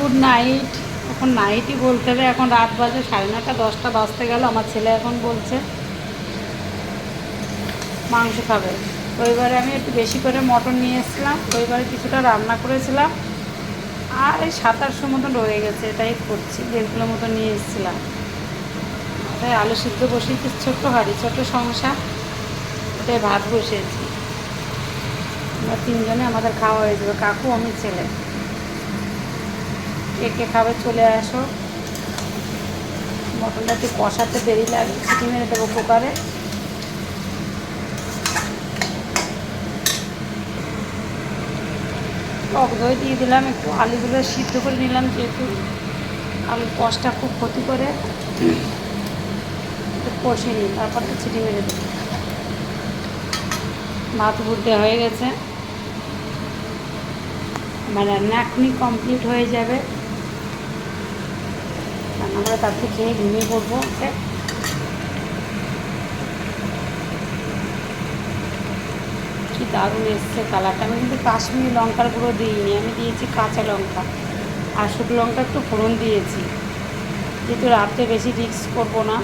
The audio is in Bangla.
Good night. এখন নাইটই বলতে হবে। এখন রাত বাজে সাড়ে নটা দশটা বাজতে গেল। আমার ছেলে এখন বলছে মাংস খাবে। রবিবারে আমি একটু বেশি করে মটন নিয়ে এসেছিলাম। রবিবারে কিছুটা রান্না করেছিলাম। আর এই সাত আটশো মতন রয়ে গেছে, এটাই করছি। দেড় কিলো মতো নিয়ে এসেছিলাম। তাই আলু সিদ্ধ বসিয়েছি, ছোট্ট হাড়ি, ছোট্ট সংসার ওটাই ভাত বসিয়েছি। আমরা তিনজনে আমাদের খাওয়া হয়ে যাবে। কাকু, আমি, ছেলে। কে কে খাবে চলে আসো। মটনটা একটু কষাতে দেরি লাগে সিটি মেরে দেবো কুকারে। টক দই দিয়ে দিলাম, একটু আলুগুলো সিদ্ধ করে নিলাম যেহেতু। আলুর কষটা খুব ক্ষতি করে। একটু কষিয়ে নিই, তারপর তো ছিটি মেরে দেবো। ভাত ভুলতে হয়ে গেছে। আমার রান্না এখনই কমপ্লিট হয়ে যাবে। তার তারপরে খেয়ে ঘুমিয়ে পড়ব ওকে? কি দারুণ এসছে কালারটা। আমি কিন্তু কাশ্মীরি লঙ্কার গুঁড়ো দিইনি, আমি দিয়েছি কাঁচা লঙ্কা। আর শুকনো লঙ্কা একটু ফোড়ন দিয়েছি। যেহেতু রাত্রে বেশি রিক্স করব না।